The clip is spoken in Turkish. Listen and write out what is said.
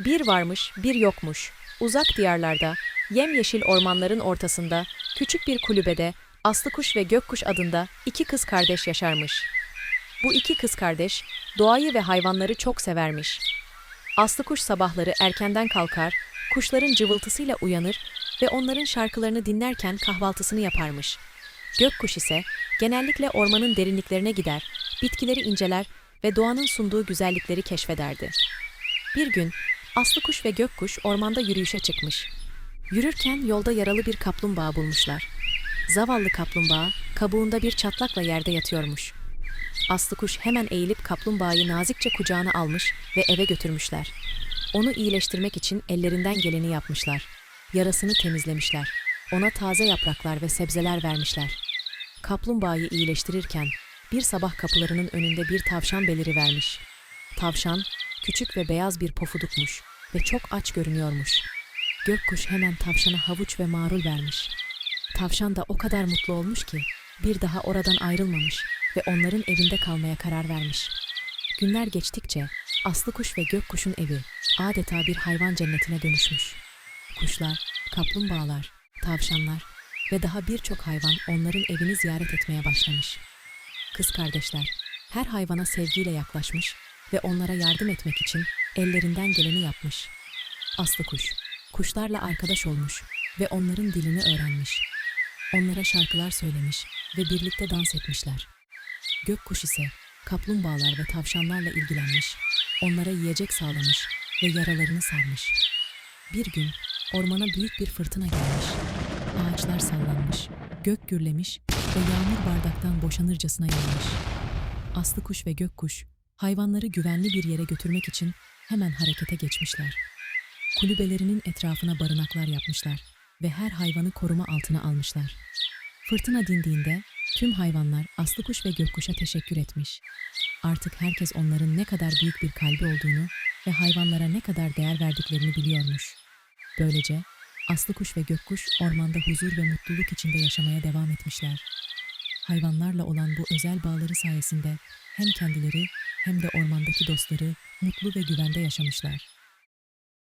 Bir varmış, bir yokmuş. Uzak diyarlarda, yemyeşil ormanların ortasında, küçük bir kulübede Aslıkuş ve Gökkuş adında iki kız kardeş yaşarmış. Bu iki kız kardeş doğayı ve hayvanları çok severmiş. Aslıkuş sabahları erkenden kalkar, kuşların cıvıltısıyla uyanır ve onların şarkılarını dinlerken kahvaltısını yaparmış. Gökkuş ise genellikle ormanın derinliklerine gider, bitkileri inceler ve doğanın sunduğu güzellikleri keşfederdi. Bir gün Aslıkuş ve Gökkuş ormanda yürüyüşe çıkmış. Yürürken yolda yaralı bir kaplumbağa bulmuşlar. Zavallı kaplumbağa kabuğunda bir çatlakla yerde yatıyormuş. Aslıkuş hemen eğilip kaplumbağayı nazikçe kucağına almış ve eve götürmüşler. Onu iyileştirmek için ellerinden geleni yapmışlar. Yarasını temizlemişler. Ona taze yapraklar ve sebzeler vermişler. Kaplumbağayı iyileştirirken bir sabah kapılarının önünde bir tavşan beliri vermiş. Tavşan küçük ve beyaz bir pofudukmuş ve çok aç görünüyormuş. Gökkuş hemen tavşana havuç ve marul vermiş. Tavşan da o kadar mutlu olmuş ki bir daha oradan ayrılmamış ve onların evinde kalmaya karar vermiş. Günler geçtikçe Aslıkuş ve Gökkuş'un evi adeta bir hayvan cennetine dönüşmüş. Kuşlar, kaplumbağalar, tavşanlar ve daha birçok hayvan onların evini ziyaret etmeye başlamış. Kız kardeşler her hayvana sevgiyle yaklaşmış ve onlara yardım etmek için ellerinden geleni yapmış. Aslı kuş, kuşlarla arkadaş olmuş ve onların dilini öğrenmiş. Onlara şarkılar söylemiş ve birlikte dans etmişler. Gökkuş ise kaplumbağalar ve tavşanlarla ilgilenmiş, onlara yiyecek sağlamış ve yaralarını sarmış. Bir gün ormana büyük bir fırtına gelmiş. Ağaçlar sallanmış, gök gürlemiş ve yağmur bardaktan boşanırcasına yağmış. Aslı kuş ve gökkuş hayvanları güvenli bir yere götürmek için hemen harekete geçmişler. Kulübelerinin etrafına barınaklar yapmışlar ve her hayvanı koruma altına almışlar. Fırtına dindiğinde tüm hayvanlar Aslıkuş ve Gökkuş'a teşekkür etmiş. Artık herkes onların ne kadar büyük bir kalbi olduğunu ve hayvanlara ne kadar değer verdiklerini biliyormuş. Böylece Aslıkuş ve Gökkuş ormanda huzur ve mutluluk içinde yaşamaya devam etmişler. Hayvanlarla olan bu özel bağları sayesinde hem kendileri hem de ormandaki dostları mutlu ve güvende yaşamışlar.